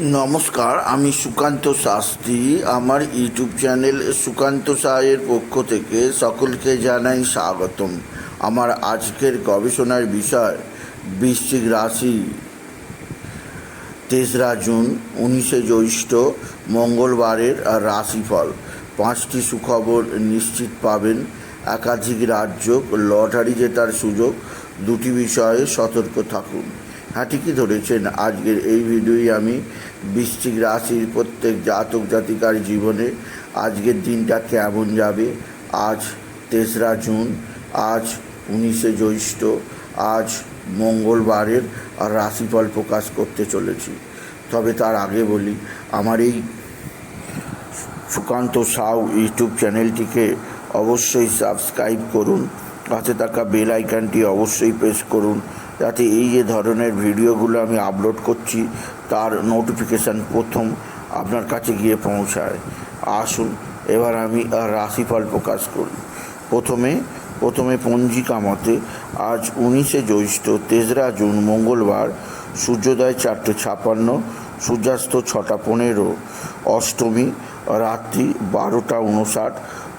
নমস্কার, আমি সুকান্ত শাস্ত্রী। আমার ইউটিউব চ্যানেল সুকান্ত সাহের পক্ষ থেকে সকলকে জানাই স্বাগতম। আমার আজকের গবেষণার বিষয়, বৃশ্চিক রাশি। তেসরা জুন, উনিশে জ্যৈষ্ঠ, মঙ্গলবারের রাশিফল। পাঁচটি সুখবর নিশ্চিত পাবেন। একাধিক রাজ্য লটারি জেতার সুযোগ। দুটি বিষয়ে সতর্ক থাকুন। হ্যাঁ ঠিকই ধরেছেন। আজকের এই ভিডিওই আমি বৃশ্চিক রাশির প্রত্যেক জাতক জাতিকার জীবনে আজকের দিনটা কেমন যাবে? আজ তেসরা জুন, আজ উনিশে জ্যৈষ্ঠ, আজ মঙ্গলবারের রাশিফল প্রকাশ করতে চলেছি। তবে তার আগে বলি, আমার এই সুকান্ত সাউ ইউটিউব চ্যানেলটিকে অবশ্যই সাবস্ক্রাইব করুন, পাশে থাকা বেল আইকনটি অবশ্যই প্রেস করুন যাতে এই যে ধরনের ভিডিওগুলো আমি আপলোড করছি, তার নোটিফিকেশান প্রথম আপনার কাছে গিয়ে পৌঁছায়। আসুন, এবার আমি রাশিফল প্রকাশ করি। প্রথমে প্রথমে পঞ্জিকা মতে আজ উনিশে জ্যৈষ্ঠ, তেসরা জুন, মঙ্গলবার, সূর্যোদয় চারটে ছাপান্ন সূর্যাস্ত ছটা পনেরো, অষ্টমী রাত্রি বারোটা উনষাট,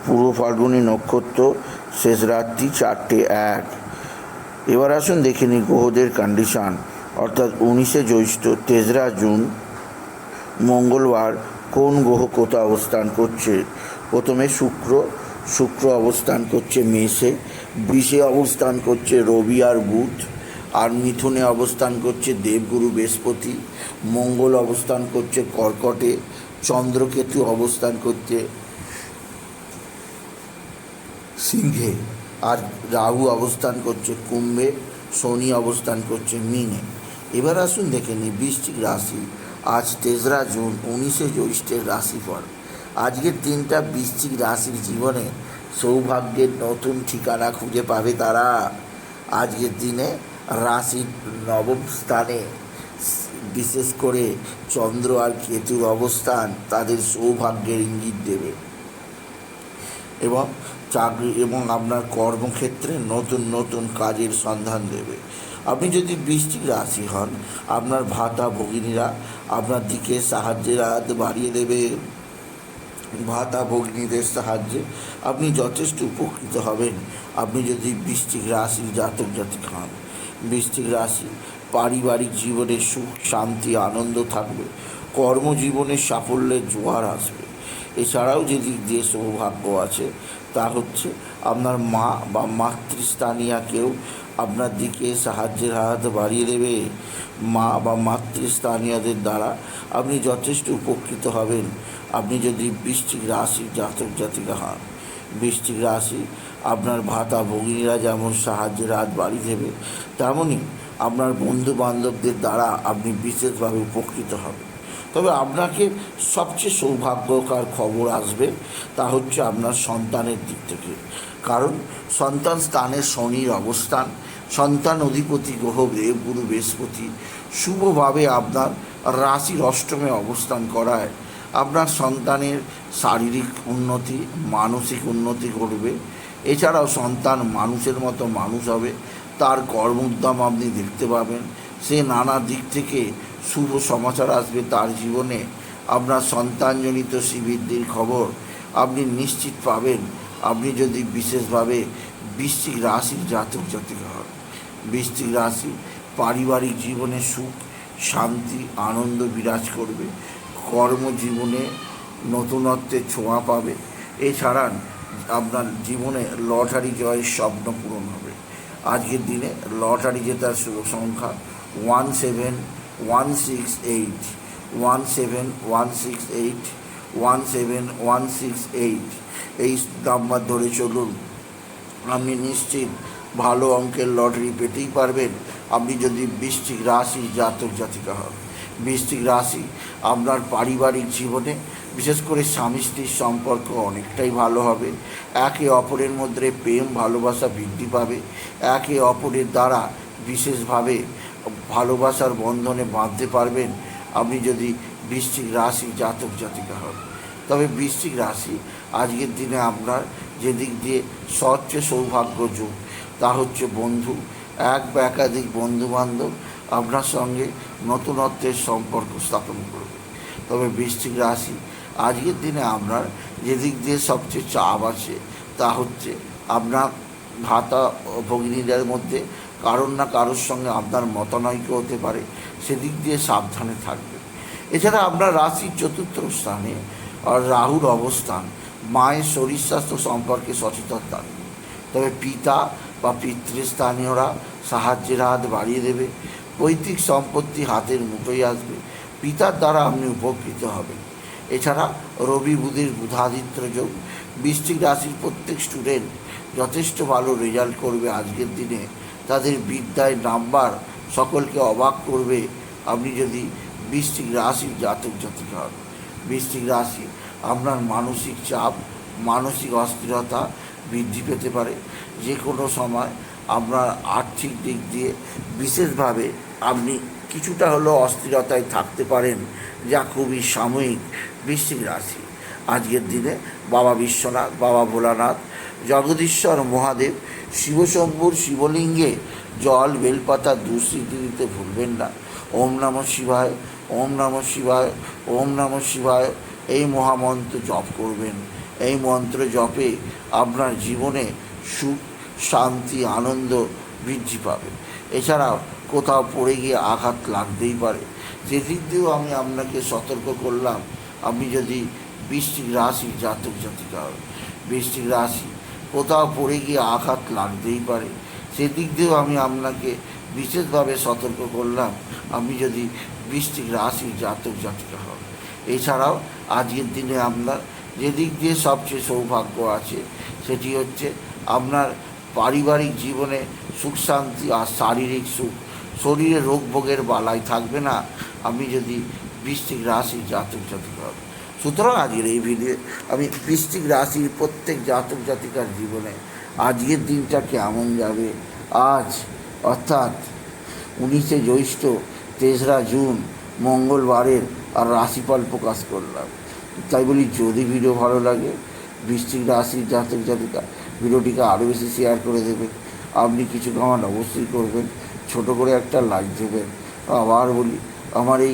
পূর্ব ফাল্গুনী নক্ষত্র, শেষ রাত্রি চারটে এক। এবার আসুন দেখে নিই গ্রহদের কন্ডিশান অর্থাৎ উনিশে জ্যৈষ্ঠ, তেসরা জুন, মঙ্গলবার কোন গ্রহ কোথা অবস্থান করছে? প্রথমে শুক্র শুক্র অবস্থান করছে মেষে, বিষে অবস্থান করছে রবি আর বুধ, আর মিথুনে অবস্থান করছে দেবগুরু বৃহস্পতি, মঙ্গল অবস্থান করছে কর্কটে, চন্দ্রকেতু অবস্থান করছে সিংহে। আর রাহু অবস্থান করছে, কুম্ভে, শনি অবস্থান করছে, মিনে। এবার আসুন দেখে নিই বৃষ্টিক রাশি। আজ তেসরা জুন, উনিশে জ্যৈষ্ঠের রাশি রাশিফল। আজকের দিনটা বৃশ্চিক রাশির জীবনে সৌভাগ্যের নতুন ঠিকানা খুঁজে পাবে তারা। আজকের দিনে রাশির নবম স্থানে, বিশেষ করে চন্দ্র আর কেতুর অবস্থান তাদের সৌভাগ্যের ইঙ্গিত দেবে। এবং চাকরি এবং আপনার কর্মক্ষেত্রে নতুন নতুন কাজের সন্ধান দেবে। আপনি যদি বৃষ্টিক রাশি হন, আপনার ভাতা ভগিনীরা আপনার দিকে সাহায্যের হাত বাড়িয়ে দেবে। ভাতা ভগ্নীদের সাহায্যে আপনি যথেষ্ট উপকৃত হবেন। আপনি যদি বৃষ্টিক রাশির জাতক জাতিক হন বৃষ্টিক রাশি পারিবারিক জীবনে সুখ, শান্তি, আনন্দ থাকবে। কর্মজীবনে সাফল্যের জোয়ার আসবে। এছাড়াও যে দিক দিয়ে সৌভাগ্য আছে, তা হচ্ছে আপনার মা বা মাতৃস্থানীয় কেউ আপনার দিকে সাহায্যের হাত বাড়িয়ে দেবে। মা বা মাতৃস্থানীয়দের দ্বারা আপনি যথেষ্ট উপকৃত হবেন। আপনি যদি বৃশ্চিক রাশি জাতক জাতিকা হন বৃশ্চিক রাশি আপনার ভাতা ভগিনীরা যেমন সাহায্যের হাত বাড়িয়ে দেবে তেমনই আপনার বন্ধু বান্ধবদের দ্বারা আপনি বিশেষভাবে উপকৃত হবেন। তবে আপনাকে সবচেয়ে সৌভাগ্যকর খবর আসবে, তা হচ্ছে আপনার সন্তানের দিক থেকে। কারণ সন্তান স্থানে শনির অবস্থান, সন্তান অধিপতি গ্রহ দেব গুরু বৃহস্পতি, শুভভাবে আপনার রাশির অষ্টমে অবস্থান করায়। আপনার সন্তানের শারীরিক উন্নতি, মানসিক উন্নতি ঘটবে। এছাড়াও সন্তান মানুষের মতো মানুষ হবে, তার কর্মোদ্যম আপনি দেখতে পাবেন। সে নানা দিক থেকে শুভ সমাচার আসবে তার জীবনে। আপনার সন্তানজনিত শ্রীবৃদ্ধির খবর আপনি নিশ্চিত পাবেন। আপনি যদি বিশেষভাবে বৃশ্চিক রাশির জাতক জাতিকা হন, বৃশ্চিক রাশি পারিবারিক জীবনে সুখ, শান্তি, আনন্দ বিরাজ করবে। কর্মজীবনে নতুনত্বের ছোঁয়া পাবে। এছাড়া আপনার জীবনে লটারি জয়ের স্বপ্ন পূরণ হবে। আজকের দিনে লটারি জেতার সংখ্যা one seven one six eight one seven one six eight one seven one six eight এই নাম্বার ধরে চলুন। আপনি নিশ্চিত ভালো অঙ্কের লটারি পেতেই পারবেন। আপনি যদি বৃশ্চিক রাশি জাতক জাতিকা হন, বৃশ্চিক রাশি আপনার পারিবারিক জীবনে, বিশেষ করে স্বামী স্ত্রীর সম্পর্ক অনেকটাই ভালো হবে। একে অপরের মধ্যে প্রেম, ভালোবাসা বৃদ্ধি পাবে। একে অপরের দ্বারা বিশেষভাবে ভালোবাসার বন্ধনে বাঁধতে পারবেন আপনি যদি বৃশ্চিক রাশি জাতক জাতিকা হন। তবে বৃশ্চিক রাশি আজকের দিনে আপনার যেদিক দিয়ে সবচেয়ে সৌভাগ্য যুগ তা হচ্ছে বন্ধু, এক বা একাধিক বন্ধু বান্ধব আপনার সঙ্গে নতুনত্বের সম্পর্ক স্থাপন করবে। তবে বৃশ্চিক রাশি আজকের দিনে আপনার যেদিক দিয়ে সবচেয়ে চাপ আছে, তা হচ্ছে আপনার ভাতা ভগিনীদের মধ্যে কারোর না কারোর সঙ্গে আপনার মতানৈক্য হতে পারে, সেদিক দিয়ে সাবধানে থাকবে। এছাড়া আপনার রাশির চতুর্থ স্থানে রাহুর অবস্থান, মায়ের শরীর স্বাস্থ্য সম্পর্কে সচেতন থাকবে। তবে পিতা বা পিতৃস্থানীয়রা সাহায্যের হাত বাড়িয়ে দেবে, পৈতৃক সম্পত্তি হাতের মুঠোয় আসবে, পিতার দ্বারা আপনি উপকৃত হবেন। এছাড়া রবি বুধের বুধাদিত্য যোগ বৃশ্চিক রাশির প্রত্যেক স্টুডেন্ট যথেষ্ট ভালো রেজাল্ট করবে আজকের দিনে। তাদের বিদ্যায় নাম্বার সকলকে অবাক করবে। আপনি যদি বৃষ্টিক রাশির জাতক জাতিকা হন বৃশ্চিক রাশি আপনার মানসিক চাপ, মানসিক অস্থিরতা বৃদ্ধি পেতে পারে। যে কোনো সময় আপনার আর্থিক দিক দিয়ে বিশেষভাবে আপনি কিছুটা হলেও অস্থিরতায় থাকতে পারেন, যা খুবই সাময়িক বৃষ্টিক রাশি। আজকের দিনে বাবা বিশ্বনাথ, বাবা ভোলানাথ, জগদীশ্বর মহাদেব, শিবশম্ভুর শিবলিঙ্গে জল বেলপাতা দুঃস্মৃতি দিতে ভুলবেন না। ওম নম শিবায়, ওম নম শিবায়, ওম নম শিবায়। এই মহামন্ত্র জপ করবেন। এই মন্ত্র জপে আপনার জীবনে সুখ, শান্তি, আনন্দ বৃদ্ধি পাবে। এছাড়াও কোথাও পড়ে গিয়ে আঘাত লাগতেই পারে। সেদিক দিয়েও আমি আপনাকে সতর্ক করলাম, আপনি যদি বৃষ্টিক রাশি জাতক জাতিকা হবে। বৃষ্টিক রাশি, কোথাও পড়ে গিয়ে আঘাত লাগতেই পারে। সেদিক দিয়েও আমি আপনাকে বিশেষভাবে সতর্ক করলাম আপনি যদি বৃষ্টিক রাশি জাতক জাতিকা হন এছাড়াও আজকের দিনে আপনার যেদিক দিয়ে সবচেয়ে সৌভাগ্য আছে, সেটি হচ্ছে আপনার পারিবারিক জীবনে সুখ, শান্তি আর শারীরিক সুখ। শরীরে রোগ ভোগের বালাই থাকবে না। আমি যদি বৃষ্টিক রাশি জাতক জাতিকা হন সুতরাং আজকের এই ভিডিও আমি বৃষ্টিক রাশির প্রত্যেক জাতক জাতিকার জীবনে আজকের দিনটা কেমন যাবে। আজ, অর্থাৎ উনিশে জ্যৈষ্ঠ, তেসরা জুন, মঙ্গলবারের আর রাশিফল প্রকাশ করলাম। তাই বলি, যদি ভিডিও ভালো লাগে বৃষ্টিক রাশির জাতক জাতিকা ভিডিওটিকে আরও বেশি শেয়ার করে দেবেন আপনি কিছু কমান অবশ্যই করবেন, ছোট করে একটা লাইক দেবেন। আবার বলি, আমার এই